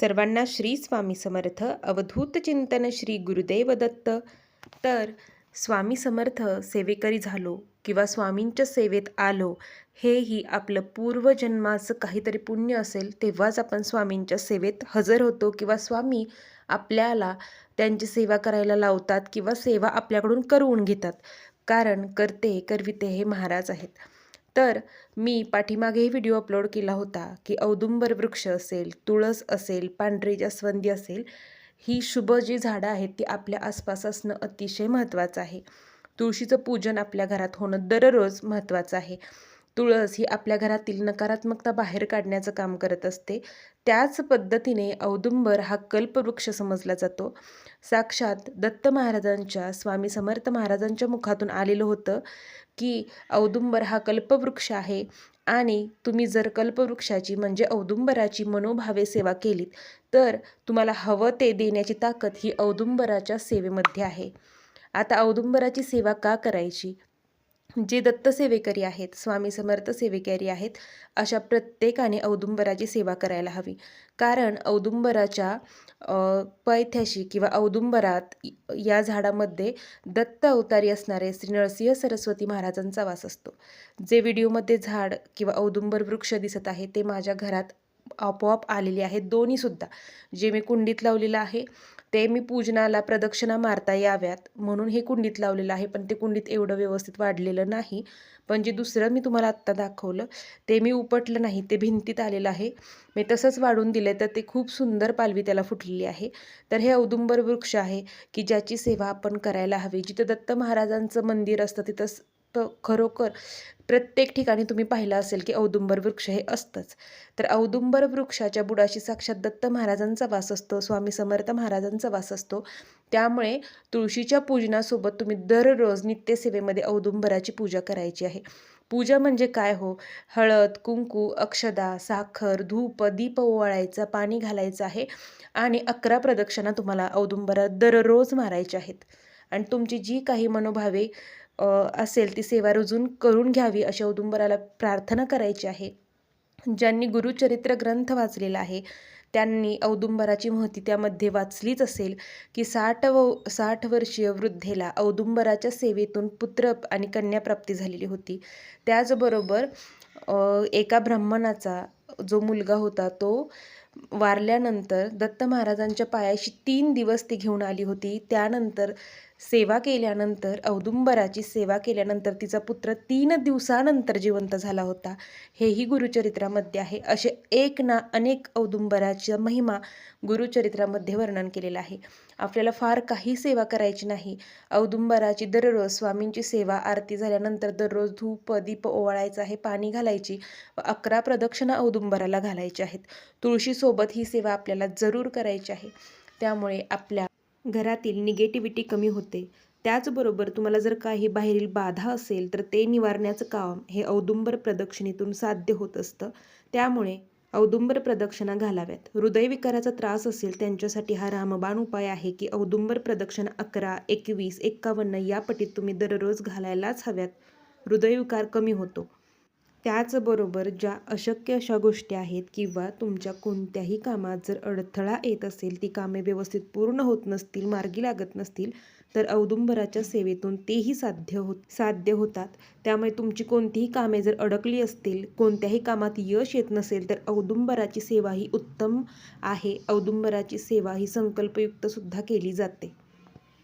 सर्वांना श्री स्वामी समर्थ अवधूत चिंतन श्री गुरुदेव दत्त. तर स्वामी समर्थ सेवेकरी झालो किंवा स्वामींच्या सेवेत आलो हेही आपलं पूर्वजन्माचं काहीतरी पुण्य असेल तेव्हाच आपण स्वामींच्या सेवेत हजर होतो किंवा स्वामी आपल्याला त्यांची सेवा करायला लावतात किंवा सेवा आपल्याकडून करवून घेतात. कारण करते करविते हे महाराज आहेत. तर मी पाठीमागेही व्हिडिओ अपलोड केला होता की औदुंबर वृक्ष असेल तुळस असेल पांढरी जास्वंदी असेल ही शुभ जी झाडं आहेत ती आपल्या आसपास असणं अतिशय महत्त्वाचं आहे. तुळशीचं पूजन आपल्या घरात होणं दररोज महत्त्वाचं आहे. तुळस ही आपल्या घरातील नकारात्मकता बाहेर काढण्याचं काम करत असते. त्याच पद्धतीने औदुंबर हा कल्पवृक्ष समजला जातो. साक्षात दत्त महाराजांच्या स्वामी समर्थ महाराजांच्या मुखातून आलेलं होतं की औदुंबर हा कल्पवृक्ष आहे आणि तुम्ही जर कल्पवृक्षाची म्हणजे औदुंबराची मनोभावे सेवा केलीत तर तुम्हाला हवं ते देण्याची ताकद ही औदुंबराच्या सेवेमध्ये आहे. आता औदुंबराची सेवा का करायची? जे दत्त सेवेकरी आहेत स्वामी समर्थ सेवेकरी आहेत अशा प्रत्येकाने औदुंबराची सेवा करायला हवी. कारण औदुंबराच्या पैथ्याशी किंवा औदुंबरात या झाडामध्ये दत्त अवतारी असणारे श्री नरसिंह सरस्वती महाराजांचा वास असतो. जे व्हिडिओमध्ये झाड किंवा औदुंबर वृक्ष दिसत आहे ते माझ्या घरात आपोआप आलेले आहेत. दोन्हीसुद्धा जे मी कुंडीत लावलेलं आहे ते मी पूजनाला प्रदक्षिणा मारता याव्यात. म्हणून हे कुंडीत लावलेलं आहे पण ते कुंडीत एवढं व्यवस्थित वाढलेलं नाही. पण जे दुसरं मी तुम्हाला आत्ता दाखवलं ते मी उपटलं नाही ते भिंतीत आलेलं आहे. मी तसंच वाढून दिलं तर ते खूप सुंदर पालवी त्याला फुटलेली आहे. तर हे औदुंबर वृक्ष आहे की ज्याची सेवा आपण करायला हवी. जिथं दत्त महाराजांचं मंदिर असतं तिथं तर खरोखर प्रत्येक ठिकाणी तुम्ही पाहिलं असेल की औदुंबर वृक्ष हे असतंच. तर औदुंबर वृक्षाच्या बुडाशी साक्षात दत्त महाराजांचा वास असतो स्वामी समर्थ महाराजांचा वास असतो. त्यामुळे तुळशीच्या पूजनासोबत तुम्ही दररोज नित्यसेवेमध्ये औदुंबराची पूजा करायची आहे. पूजा म्हणजे काय हो? हळद कुंकू अक्षदा साखर धूप दीप ओवाळायचा पाणी घालायचं आहे आणि अकरा प्रदक्षिणा तुम्हाला औदुंबरात दररोज मारायच्या आहेत. आणि तुमची जी काही मनोभावे असेल ती सेवा रुजून करून घ्यावी अशा औदुंबराला प्रार्थना करायची आहे. ज्यांनी गुरुचरित्र ग्रंथ वाचलेला आहे त्यांनी औदुंबराची महती त्यामध्ये वाचलीच असेल की साठ व साठ वर्षीय वृद्धेला औदुंबराच्या सेवेतून पुत्र आणि कन्याप्राप्ती झालेली होती. त्याचबरोबर एका ब्राह्मणाचा जो मुलगा होता तो वारल्यानंतर दत्त महाराजांच्या पायाशी तीन दिवस ती घेऊन आली होती. त्यानंतर सेवा केल्यानंतर औदुंबराची सेवा केल्यानंतर तिचा पुत्र तीन दिवसानंतर जिवंत झाला होता. हेही गुरुचरित्रामध्ये आहे. असे एक ना अनेक औदुंबराच्या महिमा गुरुचरित्रामध्ये वर्णन केलेलं आहे. आपल्याला फार काही सेवा करायची नाही. औदुंबराची दररोज स्वामींची सेवा आरती झाल्यानंतर दररोज धूप दीप ओवाळायचं आहे पाणी घालायची व अकरा प्रदक्षिणा औदुंबराला घालायची आहेत. तुळशीसोबत ही सेवा आपल्याला जरूर करायची आहे. त्यामुळे आपल्या घरातील निगेटिव्हिटी कमी होते. त्याचबरोबर तुम्हाला जर काही बाहेरील बाधा असेल तर ते निवारण्याचं काम हे औदुंबर प्रदक्षिणेतून साध्य होत असतं. त्यामुळे औदुंबर प्रदक्षिणा घालाव्यात. हृदयविकाराचा त्रास असेल त्यांच्यासाठी हा रामबाण उपाय आहे की औदुंबर प्रदक्षिणा अकरा एकवीस एक्कावन्न या पटीत तुम्ही दररोज घालायलाच हव्यात. हृदयविकार कमी होतो. त्याचबरोबर ज्या अशक्य अशा गोष्टी आहेत किंवा तुमच्या कोणत्याही कामात जर अडथळा येत असेल ती कामे व्यवस्थित पूर्ण होत नसतील मार्गी लागत नसतील तर औदुंबराच्या सेवेतून तेही साध्य होत साध्य होतात. त्यामुळे तुमची कोणतीही कामे जर अडकली असतील कोणत्याही कामात यश येत नसेल तर औदुंबराची सेवा ही उत्तम आहे. औदुंबराची सेवा ही संकल्पयुक्तसुद्धा केली जाते.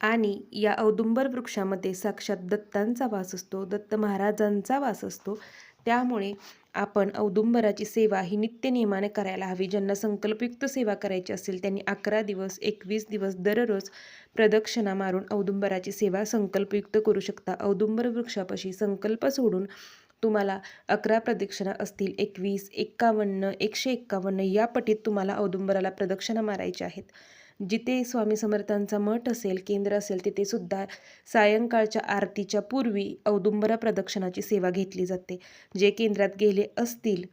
आणि या औदुंबर वृक्षामध्ये साक्षात दत्तांचा वास असतो दत्त महाराजांचा वास असतो. त्यामुळे आपण औदुंबराची सेवा ही नित्यनियमाने करायला हवी. ज्यांना संकल्पयुक्त सेवा करायची असेल त्यांनी अकरा दिवस एकवीस दिवस दररोज प्रदक्षिणा मारून औदुंबराची सेवा संकल्पयुक्त करू शकता. औदुंबर वृक्षापाशी संकल्प सोडून तुम्हाला अकरा प्रदक्षिणा असतील एकवीस एक्कावन्न एकशे एक्कावन्न या पटीत तुम्हाला औदुंबराला प्रदक्षिणा मारायच्या आहेत. जिथे स्वामी समर्थांचा मठ असेल केंद्र असेल तिथे सुद्धा सायंकाळच्या आरतीच्या पूर्वी औदुंबरा प्रदक्षिणाची सेवा घेतली जाते. जे केंद्रात गेले असतील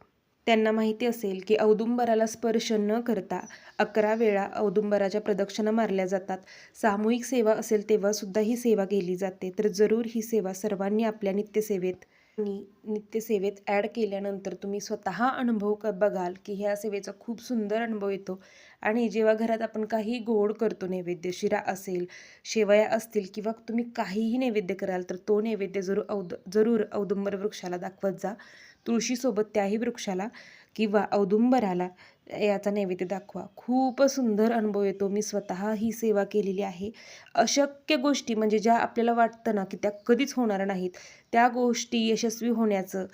त्यांना माहिती असेल की औदुंबराला स्पर्श न करता अकरा वेळा औदुंबराच्या प्रदक्षिणा मारल्या जातात. सामूहिक सेवा असेल तेव्हासुद्धा ही सेवा केली जाते. तर जरूर ही सेवा सर्वांनी आपल्या नित्यसेवेत आणि नित्यसेवेत ॲड केल्यानंतर तुम्ही स्वतः अनुभव क बघाल की ह्या सेवेचा खूप सुंदर अनुभव येतो. आणि जेव्हा घरात आपण काही गोड करतो नैवेद्य शिरा असेल शेवया असतील किंवा तुम्ही काहीही नैवेद्य कराल तर तो नैवेद्य जरूर औद जरूर औदुंबर वृक्षाला दाखवत जा. तुळशीसोबत त्याही वृक्षाला किंवा औदुंबराला याचा नैवेद्य दाखवा. खूप सुंदर अनुभव येतो. मी स्वतः ही सेवा केलेली आहे. अशक्य गोष्टी म्हणजे ज्या आपल्याला वाटतं ना की त्या कधीच होणार नाहीत त्या गोष्टी यशस्वी होण्याचं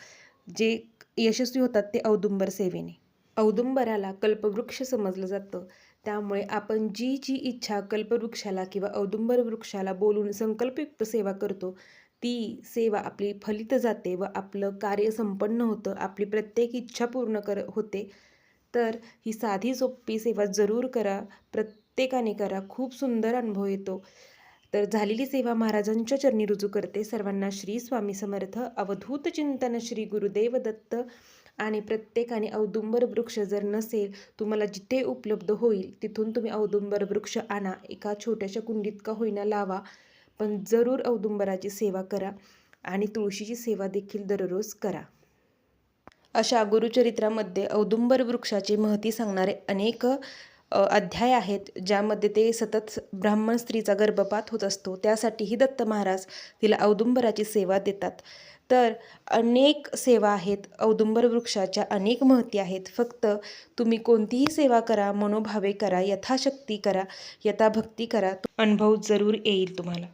जे यशस्वी होतात ते औदुंबर सेवेने. औदुंबराला कल्पवृक्ष समजलं जातं. त्यामुळे आपण जी जी इच्छा कल्पवृक्षाला किंवा औदुंबर वृक्षाला बोलून संकल्पयुक्त सेवा करतो ती सेवा आपली फलित जाते व आपलं कार्य संपन्न होतं आपली प्रत्येक इच्छा पूर्ण कर होते. तर ही साधी सोपी सेवा जरूर करा प्रत्येकाने करा खूप सुंदर अनुभव येतो. तर झालेली सेवा महाराजांच्या चरणी रुजू करते. सर्वांना श्री स्वामी समर्थ. अवधूत चिंतन श्री गुरुदेव दत्त आणि प्रत्येकाने औदुंबर वृक्ष जर नसेल तुम्हाला जिथे उपलब्ध होईल तिथून तुम्ही औदुंबर वृक्ष आणा. एका छोट्याशा कुंडीत का होईना लावा. पण जरूर औदुंबराची सेवा करा आणि तुळशीची सेवा देखील दररोज करा. अशा गुरुचरित्रामध्ये औदुंबर वृक्षाची महती सांगणारे अनेक अध्याय आहेत ज्यामध्ये ते सतत ब्राह्मण स्त्रीचा गर्भपात होत असतो. त्यासाठीही दत्त महाराज तिला औदुंबराची सेवा देतात. तर अनेक सेवा आहेत औदुंबर वृक्षाच्या अनेक महती आहेत. फक्त तुम्ही कोणतीही सेवा करा मनोभावे करा यथाशक्ती करा यथाभक्ती करा अनुभव जरूर येईल तुम्हाला.